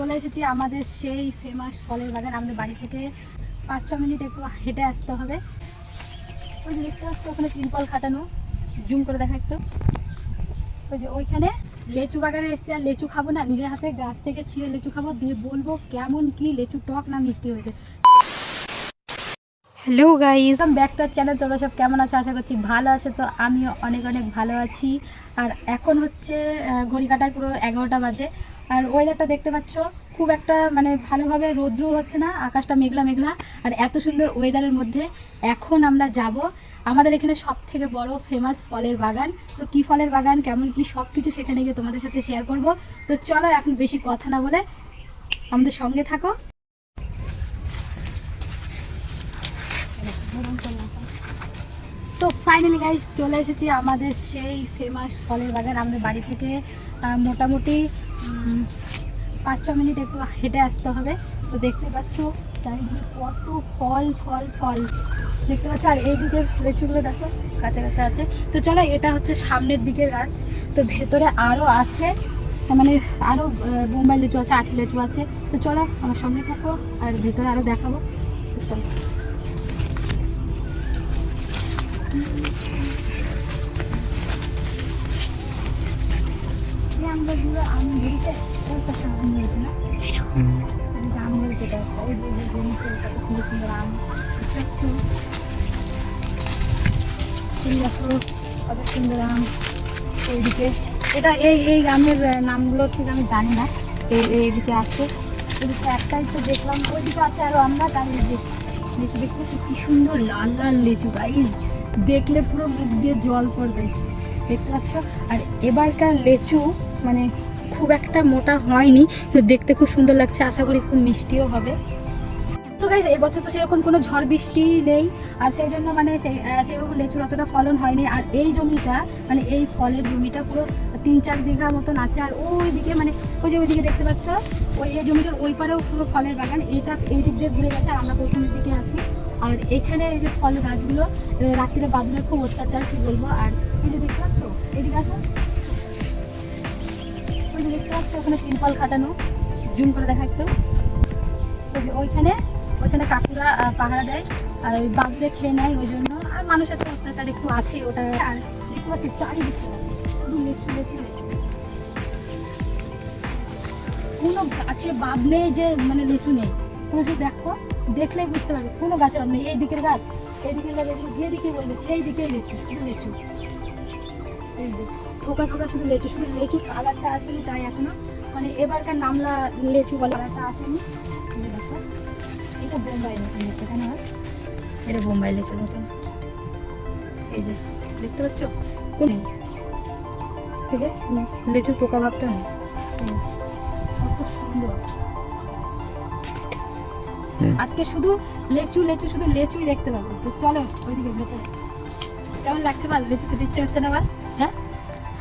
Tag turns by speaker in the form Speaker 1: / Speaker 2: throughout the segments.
Speaker 1: চলে এসেছি আমাদের সেই ফেমাস ফলের বাগান। আমাদের বাড়ি থেকে পাঁচ ছ মিনিট একটু হেঁটে আসতে হবে। ওই যে দেখতে পাচ্ছ, ওখানে তিরপল খাটানো। জুম করে দেখা একটু। ওই যে ওইখানে লেচু বাগানে এসছে। আর লেচু খাব না, নিজের হাতে গাছ থেকে ছিঁড়ে লেচু খাব। দিয়ে বলব কেমন কি লেচু টক না মিষ্টি হয়েছে।
Speaker 2: Hello guys
Speaker 1: welcome back to channel তোমরা সব কেমন আছো? আশা করছি ভালো আছে। তো আমিও অনেক অনেক ভালো আছি। আর এখন হচ্ছে ঘড়ি কাটায় পুরো এগারোটা বাজে। আর ওয়েদারটা দেখতে পাচ্ছ, খুব একটা মানে ভালোভাবে রৌদ্র হচ্ছে না, আকাশটা মেঘলা মেঘলা। আর এত সুন্দর ওয়েদারের মধ্যে এখন আমরা যাব আমাদের এখানে সব থেকে বড় ফেমাস ফলের বাগান। তো কি ফলের বাগান, কেমন কি সব কিছু সেখানে গিয়ে তোমাদের সাথে শেয়ার করব। তো চলো এখন বেশি কথা না বলে আমাদের সঙ্গে থাকো। তো ফাইনালি গাইজ চলে এসেছি আমাদের সেই ফেমাস ফলের বাগান। আমাদের বাড়ি থেকে মোটামুটি পাঁচ ছ মিনিট একটু হেঁটে আসতে হবে। তো দেখতে পাচ্ছ, চারিদিকে কত ফল ফল ফল। দেখতে পাচ্ছ, আর এই দিকের লেচুগুলো দেখো কাছে কাছে আছে। তো চলো, এটা হচ্ছে সামনের দিকের গাছ। তো ভেতরে আরও আছে মানে আরও বোম্বাই লিচু আছে আটি লিচু আছে। তো চলো, আমার সঙ্গে থাকো, আর ভেতরে আরও দেখাবো। চলো। কত সুন্দর আম এইদিকে এটা এই এই আমের নামগুলো ঠিক আমি জানি না। এই, এই- এইদিকে আছে। এদিকে একটাই তো দেখলাম, ওইদিকে আছে আরও আমরা তার দেখতে দেখতে কি সুন্দর, লাল লাল লিচু গাইজ দেখলে পুরো মুখ দিয়ে জল পড়বে। দেখতে পাচ্ছ? আর এবারকার লেচু মানে খুব একটা মোটা হয়নি কিন্তু দেখতে খুব সুন্দর লাগছে আশা করি খুব মিষ্টিও হবে। তো গাইজ এবছর তো সেরকম কোনো ঝড় বৃষ্টি নেই আর সেই জন্য মানে সেই আহ, সেরকম লেচুর অতটা ফলন হয়নি আর এই জমিটা মানে এই ফলের জমিটা পুরো তিন চার বিঘা মতন আছে আর ওই দিকে মানে ওই যে ওইদিকে দেখতে পাচ্ছ ওই এই জমিটার ওই পারেও পুরো ফলের বাগান এইটা এই দিক দিয়ে ঘুরে গেছে আর আমরা প্রথমের দিকে আছি। আর এখানে এই যে ফল গাছগুলো রাত্রিরে বাদুরের খুব অত্যাচার কি বলব আর এই যে দেখতে পাচ্ছ এদিকে আসো। যে দেখতে পাচ্ছ ওখানে তিরপল খাটানো জুম করে দেখা একটু। ওই ওইখানে ওইখানে কাকুরা পাহারা দেয় আর ওই বাদুরে খেয়ে নেয় ওই জন্য। আর মানুষের তো অত্যাচার একটু আছে ওটা আর দেখতে পাচ্ছি চারিদিকে শুধু কোনো গাছে বাদ নেই যে মানে লিচু নেই। কোনো শুধু দেখো দেখলেই বুঝতে পারবে কোনো গাছে বাদ নেই। এই দিকের গাছ এই দিকের গাছ যেদিকে বলবে সেই দিকেই লিচু শুধু লিচু। এই যে, থোকা থোকা শুধু লেচু শুধু লেচুর কালারটা আসেনি তাই এখনও। মানে এবারকার নামলা লেচু বলে কালারটা আসেনি। দেখো এটা বোম্বাই নতুন দেখতে কেন এটা বোম্বাই লেচুর মতন এই যে দেখতে পাচ্ছ? কোন যে উম, লেচুর পোকা ভাবটা নেই কত সুন্দর। আজকে শুধু লেচু লেচু শুধু লেচুই দেখতে পাবো। তো চলো ওইদিকে ভেতরে। কেমন লাগছে বল? লেচু খেতে ইচ্ছে হচ্ছে না বল? হ্যাঁ?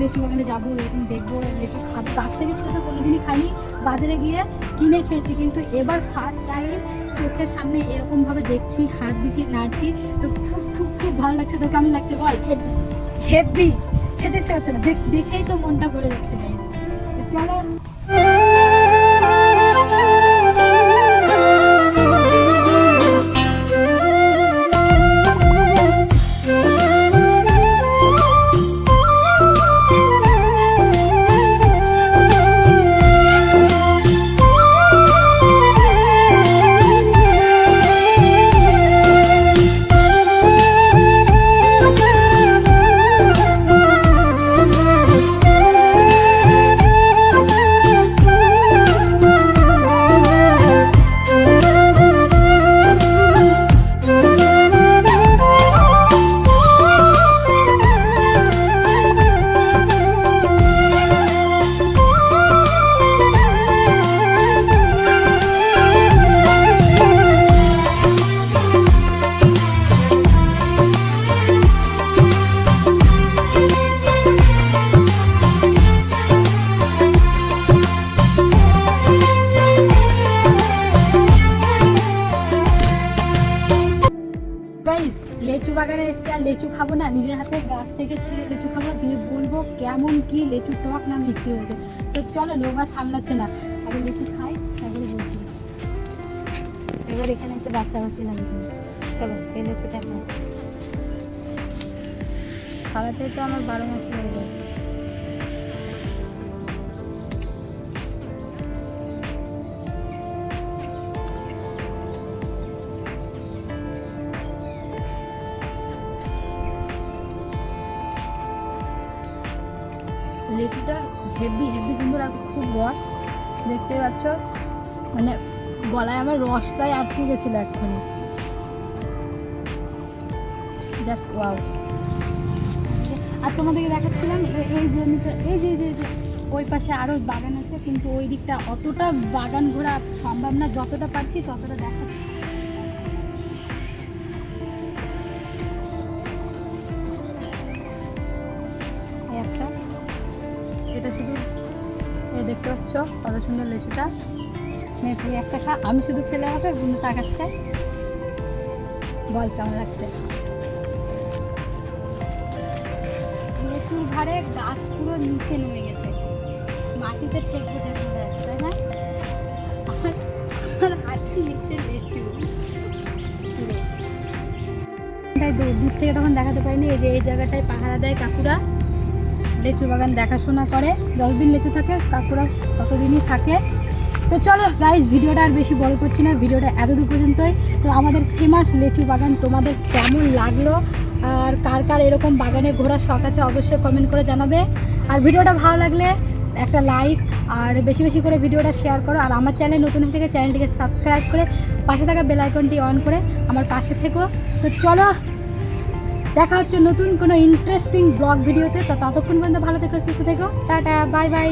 Speaker 1: লিচু বাগানে যাব এরকম দেখব একটু খাব। গাছ থেকে ছিল তো কোনোদিনই খাইনি বাজারে গিয়ে কিনে খেয়েছি কিন্তু এবার ফার্স্ট টাইম চোখের সামনে এরকমভাবে দেখছি হাত দিচ্ছি নাচছি তো খুব খুব খুব ভালো লাগছে তো কেমন লাগছে বল। হেভি খেতে চাচ্ছে হচ্ছে না। দেখেই তো মনটা ভরে যাচ্ছে। চলো লেচু খাব না, নিজের হাতে গাছ থেকে ছিঁড়ে লেচু খাব, দিয়ে বলব কেমন কি লেচু টক না মিষ্টি হয়েছে। তো চলো, লোভা সামলাচ্ছে না। আগে লেচু খাই, তারপরে বলছি। এবার এখানে একটা বাচ্চা না চলো, এই লেচুটা খাই। তো আমার বারো মাস হয়ে লেচুটা হেভি হেভি সুন্দর আর খুব রস। দেখতে পাচ্ছ? মানে গলায় আমার রসটাই আটকে গেছিল এক্ষুনি। জাস্ট ওয়াও আর তোমাদেরকে দেখাচ্ছিলাম এই জমিটা এই যে যে- যে, ওই পাশে আরও বাগান আছে, কিন্তু ওই দিকটা অতটা বাগান ঘোরা সম্ভব না যতটা পারছি ততটা দেখা পাচ্ছ কত সুন্দর লেচুটা। নে তুই একটা খা, আমি শুধু খেলে হবে বন্ধু তাকাচ্ছে বল কেমন লাগছে? লেচুর ঘাড়ে গাছ পুরো নিচে নেমে গেছে। মাটিতে ঠেকবে ঠেকবে তাই না? নিচে লেচু। তাই দূর থেকে তখন দেখাতে পারিনি, এই যে এই জায়গাটায় পাহারা দেয় কাকুরা। লেচু বাগান দেখাশোনা করে, যতদিন লেচু থাকে, কাকুরা ততদিনই থাকে। তো চলো গাইজ ভিডিওটা আর বেশি বড় করছি না, ভিডিওটা এতদূর পর্যন্তই। তো আমাদের ফেমাস লেচু বাগান, তোমাদের কেমন লাগল? আর কার কার এরকম বাগানে ঘোরার শখ আছে, অবশ্যই কমেন্ট করে জানাবে। আর ভিডিওটা ভালো লাগলে একটা লাইক আর বেশি বেশি করে ভিডিওটা শেয়ার করো। আর আমার চ্যানেল নতুন থেকে চ্যানেলটিকে সাবস্ক্রাইব করে পাশে থাকা বেল আইকনটি অন করে আমার পাশে থেকো। তো চলো দেখা হচ্ছে নতুন কোনো ইন্টারেস্টিং ব্লগ ভিডিওতে তো ততক্ষণ পর্যন্ত ভালো থেকো, সুস্থ থেকো। Tata bye bye